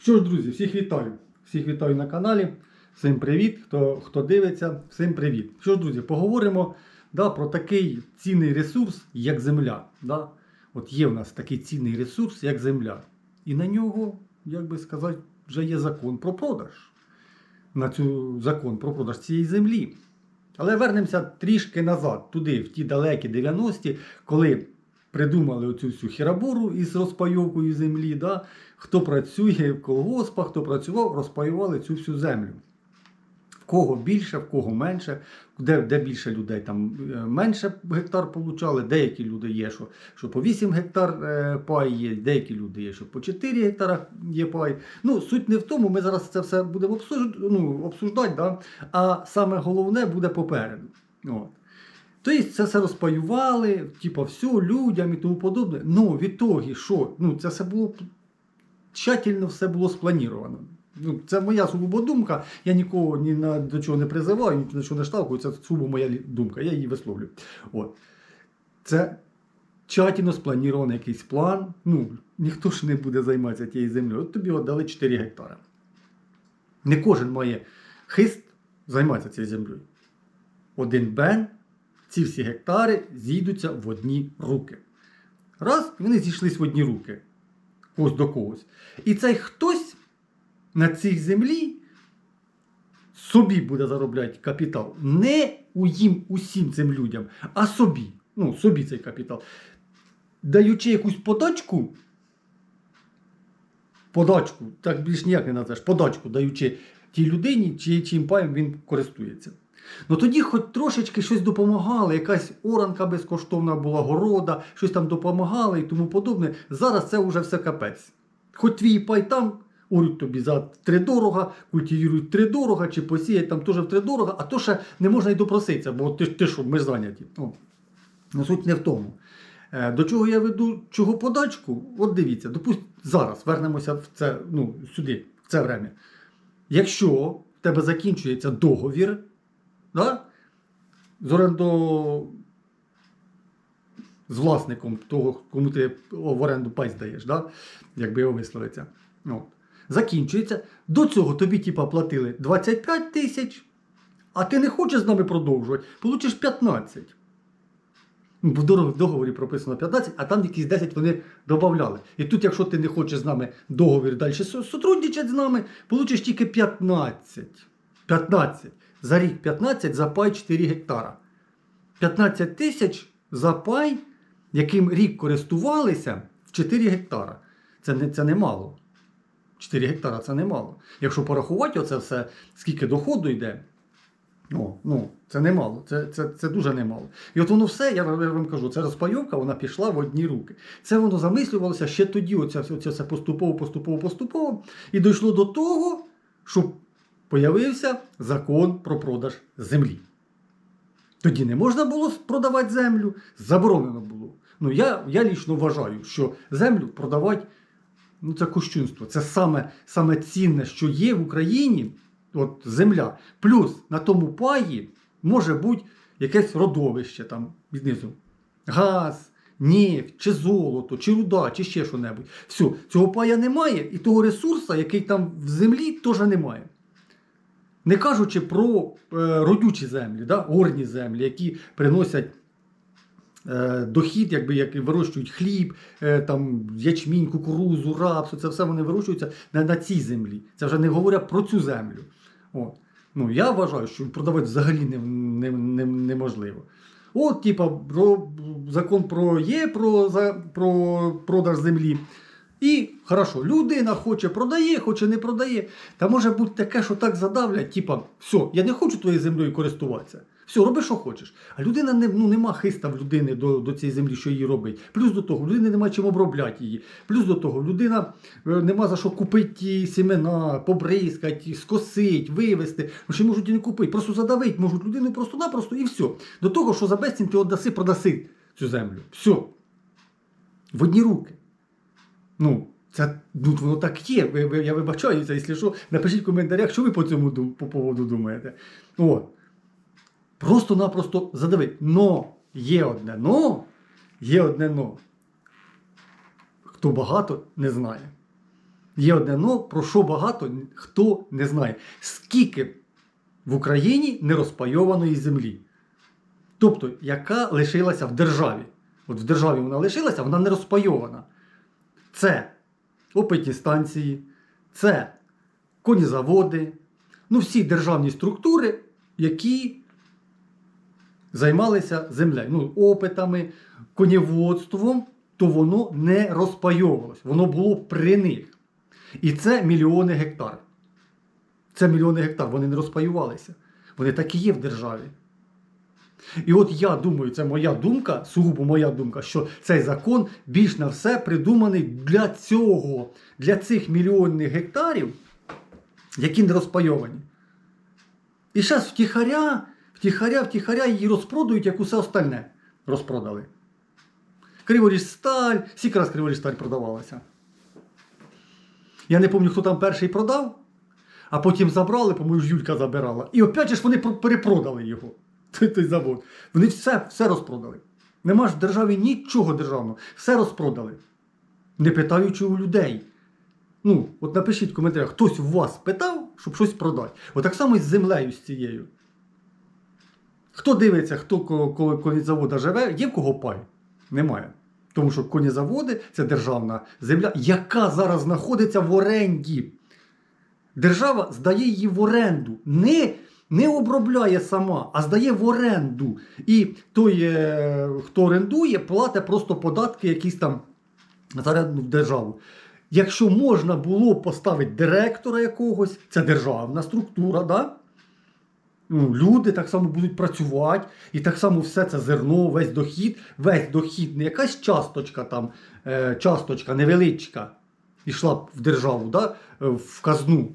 Що ж, друзі, всіх вітаю. Всіх вітаю на каналі. Всім привіт, хто, хто дивиться, всім привіт. Що ж, друзі, поговоримо да, про такий цінний ресурс, як земля. Да? От є в нас такий цінний ресурс, як земля. І на нього, як би сказати, вже є закон про продаж. На цю закон про продаж цієї землі. Але вернемося трішки назад, туди, в ті далекі 90-ті, коли придумали оцю всю хірабору із розпайовкою землі. Да? Хто працює в колгоспах, хто працював, розпаювали цю всю землю. В кого більше, в кого менше, де, де більше людей там е, менше гектар получали, деякі люди є, що, що по 8 гектар е, пай є, деякі люди є, що по 4 гектара є пай. Ну, суть не в тому, ми зараз це все будемо обсуж... ну, обсуждати, да? а саме головне буде попереду. От. Тобто це все розпаювали, типу, все людям і тому подобне. Ну, в ітогі, що? Ну, це все було тщательно все було спланіровано. Ну, це моя сугубо думка. Я нікого ні на до чого не призиваю, ні на що не штовхую. Це сугубо моя думка, я її висловлю. От. Це тщательно спланірований якийсь план. Ну, ніхто ж не буде займатися тією землею. От тобі дали 4 гектари. Не кожен має хист займатися цією землею. Один бен, ці всі гектари зійдуться в одні руки. Раз, вони зійшлись в одні руки. Когось до когось. І цей хтось на цій землі собі буде заробляти капітал. Не у їм усім цим людям, а собі. Ну, собі цей капітал. Даючи якусь подачку, подачку, так більш ніяк не назвеш, подачку даючи тій людині, чи, чим паєм він користується. Ну тоді хоч трошечки щось допомагало, якась оранка безкоштовна була, города, щось там допомагало і тому подобне. Зараз це вже все капець. Хоч твій пай там урють тобі за тридорога, культивірують тридорога, чи посіять там теж втридорога, а то ще не можна й допроситися, бо ти, ти що, ми зайняті. О. Ну, суть не в тому. Е, До чого я веду чого подачку? От дивіться, допустим, зараз вернемося в це, ну, сюди, в це время. Якщо в тебе закінчується договір, да? з орендо... з власником того, кому ти в оренду пай здаєш, да? якби його висловиться. От. Закінчується. До цього тобі типа, платили 25 тисяч, а ти не хочеш з нами продовжувати, получиш 15. Ну, В договорі прописано 15, а там якісь 10 вони додавали. І тут, якщо ти не хочеш з нами договір далі сотрудничати з нами, получиш тільки 15. 15. За рік 15 за пай 4 гектара. 15 тисяч за пай, яким рік користувалися, в 4 гектара. Це не, це немало. 4 гектара це немало. Якщо порахувати оце все, скільки доходу йде, ну, ну, це немало, це, це, це дуже немало. І от воно все, я вам, кажу, це розпайовка, вона пішла в одні руки. Це воно замислювалося ще тоді, оце, оце все поступово, поступово, поступово. І дійшло до того, що появився закон про продаж землі. Тоді не можна було продавати землю, заборонено було. Ну, я, я лічно вважаю, що землю продавати ну, це кощунство. Це саме, саме цінне, що є в Україні, от земля. Плюс на тому паї може бути якесь родовище там знизу. Газ, нефть, чи золото, чи руда, чи ще що-небудь. Все, цього пая немає, і того ресурсу, який там в землі, теж немає. Не кажучи про е, родючі землі, да, горні землі, які приносять е, дохід, якби як вирощують хліб, е, там, ячмінь, кукурузу, рапсу, це все вони вирощуються на, на цій землі. Це вже не говорять про цю землю. От. Ну, я вважаю, що продавати взагалі не, не, не, неможливо. От, типа, про, закон про є про, за, про продаж землі. І хорошо, людина хоче продає, хоче не продає. Та може бути таке, що так задавлять, типа, все, я не хочу твоєю землею користуватися. Все, роби, що хочеш. А людина не, ну, нема хиста в людини до, до цієї землі, що її робить. Плюс до того, в людини нема чим обробляти її. Плюс до того, людина е, нема за що купити ті семена, побризкати, скосити, вивезти. Ну, ще можуть і не купити. Просто задавити можуть людину просто-напросто і все. До того, що за безцінь ти віддаси, продаси цю землю. Все. В одні руки. Ну, це ну, воно так є. Ви, я вибачаюся, якщо що, напишіть в коментарях, що ви по цьому по поводу думаєте. От. Просто-напросто задавить. Но є одне но, є одне но. Хто багато не знає. Є одне но, про що багато хто не знає. Скільки в Україні нерозпайованої землі. Тобто, яка лишилася в державі. От в державі вона лишилася, вона не розпайована. Це опитні станції, це конізаводи, ну всі державні структури, які займалися землею, ну, опитами, конєводством, то воно не розпайовувалось. Воно було при них. І це мільйони гектар. Це мільйони гектар, вони не розпаювалися. Вони так і є в державі. І от я думаю, це моя думка, сугубо моя думка, що цей закон більш на все придуманий для цього, для цих мільйонних гектарів, які не розпайовані. І зараз втіхаря, втіхаря, втіхаря її розпродають, як усе остальне розпродали. Криворіж сталь, раз Криворіж сталь продавалася. Я не пам'ятаю, хто там перший продав, а потім забрали, по-моєму, Юлька забирала. І опять же ж вони перепродали його, той, той завод. Вони все, все розпродали. Нема ж в державі нічого державного. Все розпродали. Не питаючи у людей. Ну, от напишіть в коментарях, хтось у вас питав, щоб щось продати. От так само і з землею з цією. Хто дивиться, хто коло конезавода живе, є в кого пай? Немає. Тому що конезаводи це державна земля, яка зараз знаходиться в оренді. Держава здає її в оренду. Не, не обробляє сама, а здає в оренду. І той, е, хто орендує, платить просто податки якісь там за оренду державу. Якщо можна було поставити директора якогось, це державна структура, да? ну, люди так само будуть працювати, і так само все це зерно, весь дохід, весь дохід, не якась часточка там, е, часточка невеличка, йшла б в державу, да? е, в казну.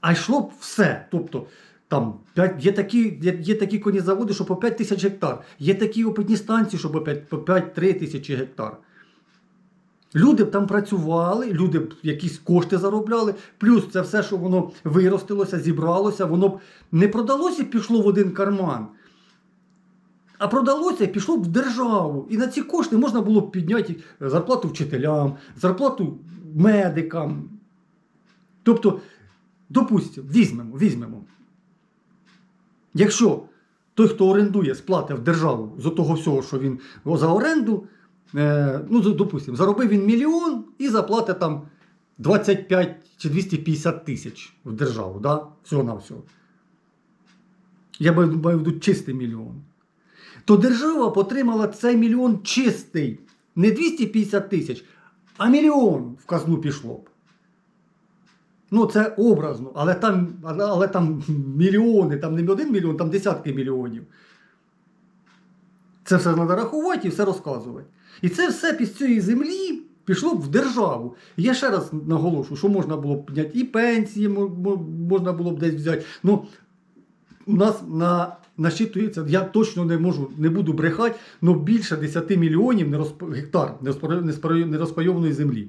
А йшло б все. Тобто, там п'ять- є такі, є, є такі конізаводи, що по 5 тисяч гектар, є такі опитні станції, що 5 по 5-3 тисячі гектар. Люди б там працювали, люди б якісь кошти заробляли, плюс це все, що воно виростилося, зібралося, воно б не продалося і пішло в один карман. А продалося і пішло б в державу. І на ці кошти можна було б підняти зарплату вчителям, зарплату медикам. Тобто, допустимо, візьмемо, візьмемо. Якщо той, хто орендує, сплатить в державу з того всього, що він за оренду, е, ну, допустимо, заробив він мільйон і заплатить там 25 чи 250 тисяч в державу, да? всього на всього. Я маю маю в чистий мільйон. То держава отримала цей мільйон чистий. Не 250 тисяч, а мільйон в казну пішло б. Ну, це образно, але там, але, там мільйони, там не один мільйон, там десятки мільйонів. Це все треба рахувати і все розказувати. І це все під цієї землі пішло б в державу. Я ще раз наголошую, що можна було б підняти і пенсії, мо- мо- можна було б десь взяти. Ну, у нас на, насчитується, я точно не можу, не буду брехати, але більше 10 мільйонів гектар нерозпайованої землі.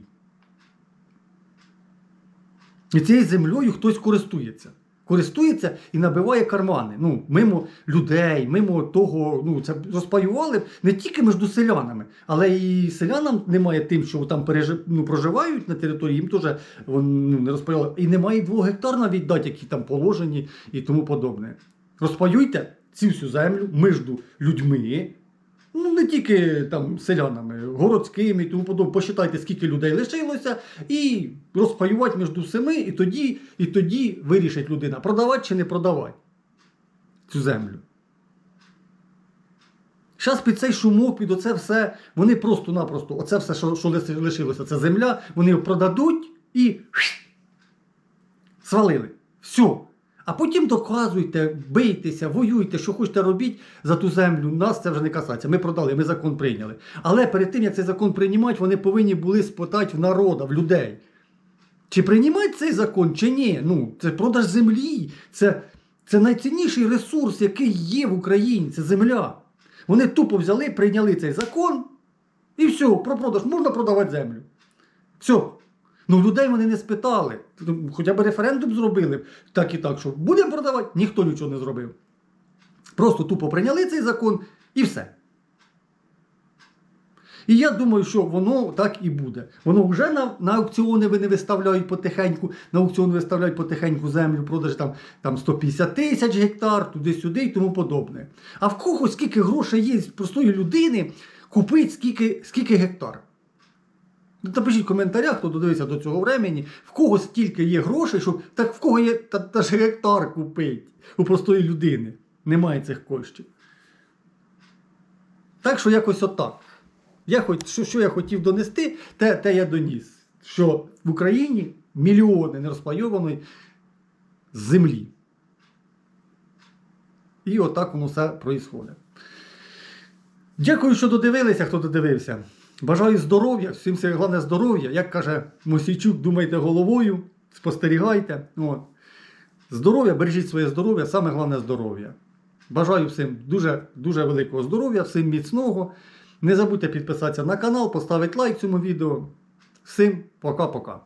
І цією землею хтось користується. Користується і набиває кармани. Ну, мимо людей, мимо того, ну, це розпаювали не тільки між селянами, але і селянам немає тим, що там пережи, ну, проживають на території, їм теж ну, не розпаювали. І немає двох гектар навіть дати, які там положені і тому подобне. Розпаюйте цю всю землю між людьми. Ну, не тільки там селянами, городськими і тому подобне. Посчитайте, скільки людей лишилося, і розпаювати між всіми, і тоді, і тоді вирішить людина, продавати чи не продавати цю землю. Зараз під цей шумок, під оце все, вони просто-напросто, оце все, що, що лишилося, це земля, вони продадуть і свалили. Все. А потім доказуйте, бийтеся, воюйте, що хочете робіть за ту землю. Нас це вже не касається. Ми продали, ми закон прийняли. Але перед тим, як цей закон приймати, вони повинні були спитати в народа, в людей. Чи приймати цей закон, чи ні? Ну, це продаж землі. Це, це найцінніший ресурс, який є в Україні. Це земля. Вони тупо взяли, прийняли цей закон, і все, про продаж можна продавати землю. Все. Ну, людей вони не спитали. Хоча б референдум зробили так і так, що будемо продавати, ніхто нічого не зробив. Просто тупо прийняли цей закон і все. І я думаю, що воно так і буде. Воно вже на, на аукціони вони виставляють потихеньку, на аукціон виставляють потихеньку землю, продаж там, там 150 тисяч гектар, туди-сюди і тому подобне. А в кого скільки грошей є з простої людини купити скільки, скільки гектар? Ну, Напишіть в коментарях, хто додивився до цього времени, в кого стільки є грошей, що так в кого є та, та ж гектар купить у простої людини. Немає цих коштів. Так що якось отак. Я хоч, що, що я хотів донести, те, те я доніс. Що в Україні мільйони нерозпайованої землі. І отак воно все проїсходить. Дякую, що додивилися, хто додивився. Бажаю здоров'я, всім все головне здоров'я. Як каже Мосійчук, думайте головою, спостерігайте. От. Здоров'я, бережіть своє здоров'я, саме головне здоров'я. Бажаю всім дуже, дуже великого здоров'я, всім міцного. Не забудьте підписатися на канал, поставити лайк цьому відео. Всім пока-пока.